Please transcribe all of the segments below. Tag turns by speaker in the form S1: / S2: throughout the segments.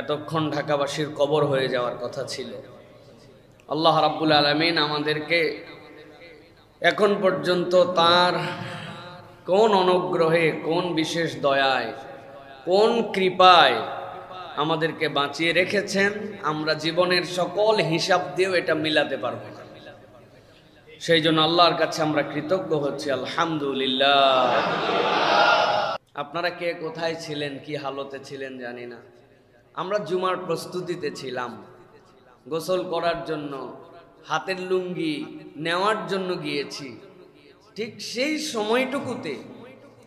S1: এতক্ষণ ঢাকাবাসীর কবর হয়ে যাওয়ার কথা ছিল। আল্লাহ রাব্বুল আলমিন আমাদেরকে এখন পর্যন্ত তার কোন অনুগ্রহে, কোন বিশেষ দয়ায়, কোন কৃপায় আমাদেরকে বাঁচিয়ে রেখেছেন, আমরা জীবনের সকল হিসাব দিয়েও এটা মিলাতে পারব না। সেই জন্য আল্লাহর কাছে আমরা কৃতজ্ঞ হচ্ছি, আলহামদুলিল্লাহ। আপনারা কে কোথায় ছিলেন, কি হালতে ছিলেন জানি না। আমরা জুমার প্রস্তুতিতে ছিলাম। গোসল করার জন্য, হাতের লুঙ্গি নেওয়ার জন্য গিয়েছি। ঠিক সেই সময়টুকুতে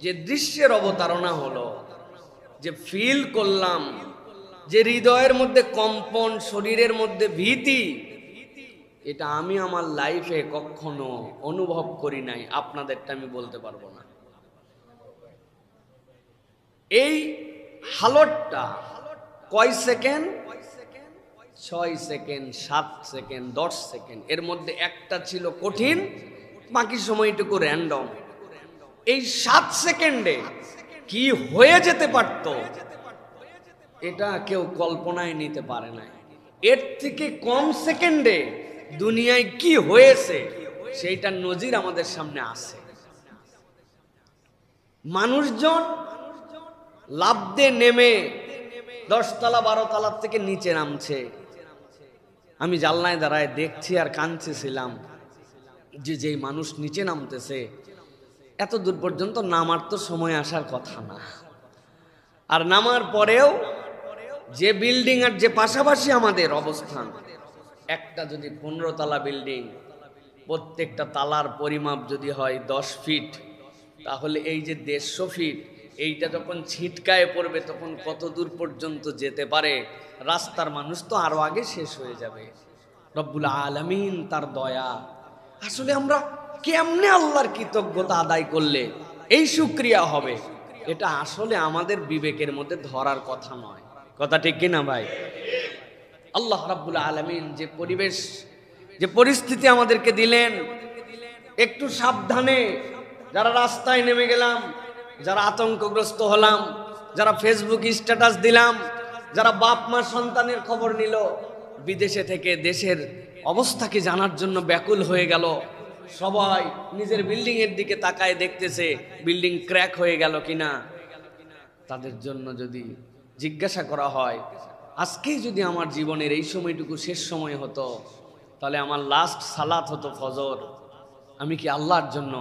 S1: যে দৃশ্যের অবতারণা হলো, যে ফিল করলাম, যে হৃদয়ের মধ্যে কম্পন, শরীরের মধ্যে ভীতি, এটা আমি আমার লাইফে কখনো অনুভব করি নাই। আপনাদেরটা আমি বলতে পারব না। এই হালতটা কয় সেকেন্ড? ছয় সেকেন্ড, সাত সেকেন্ড, দশ সেকেন্ড। এর মধ্যে একটা ছিল কঠিন, বাকি সময়টুকু র্যান্ডম এই সাত সেকেন্ডে কি হয়ে যেতে পারত? এটা কেউ কল্পনায় নিতে পারে না এর থেকে কম সেকেন্ডে দুনিয়ায় কি হয়েছে, সেইটা নজির আমাদের সামনে আসে মানুষজন লাভ দিয়ে নেমে দশতলা বারো তলার থেকে নিচে নামছে। আমি জানলায় দাঁড়ায় দেখছি আর কাঁদছিলাম যে যেই মানুষ নিচে নামতেছে, এত দূর পর্যন্ত নামার তো সময় আসার কথা না। আর নামার পরেও যে বিল্ডিং আর যে পাশাপাশি আমাদের অবস্থান, একটা যদি পনেরো তলা বিল্ডিং, প্রত্যেকটা তালার পরিমাপ যদি হয় দশ ফিট, তাহলে এই যে দেড়শো ফিট এইটা যখন ছিটকায় পড়বে, তখন কত দূর পর্যন্ত যেতে পারে? রাস্তার মানুষ তো আরও আগে শেষ হয়ে যাবে। রব্বুল আলমিন তার দয়া। আসলে আমরা কেমনে আল্লাহর কৃতজ্ঞতা আদায় করলে এই সুক্রিয়া হবে? এটা আসলে আমাদের বিবেকের মধ্যে ধরার কথা নয়। কথা ঠিক কিনা ভাই? আল্লাহ রাব্বুল আলমিন যে পরিবেশ, যে পরিস্থিতি আমাদেরকে দিলেন, একটু সাবধানে, যারা রাস্তায় নেমে গেলাম যারা আতঙ্কগ্রস্ত হলাম, যারা ফেসবুক স্ট্যাটাস দিলাম, যারা বাপ মা সন্তানের খবর নিল, বিদেশে থেকে দেশের অবস্থাকে জানার জন্য ব্যাকুল হয়ে গেল। সবাই নিজের বিল্ডিং এর দিকে তাকায় দেখতেছে বিল্ডিং ক্র্যাক হয়ে গেল কিনা। তাদের জন্য যদি জিজ্ঞাসা করা হয় আজকেই যদি আমার জীবনের এই সময়টুকু শেষ সময় হতো, তাহলে আমার লাস্ট সালাত হতো ফজর। আমি কি আল্লাহর জন্য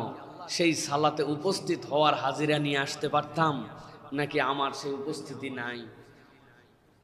S1: সেই সালাতে উপস্থিত হওয়ার হাজিরা নিয়ে আসতে পারতাম নাকি আমার সেই উপস্থিতি নাই?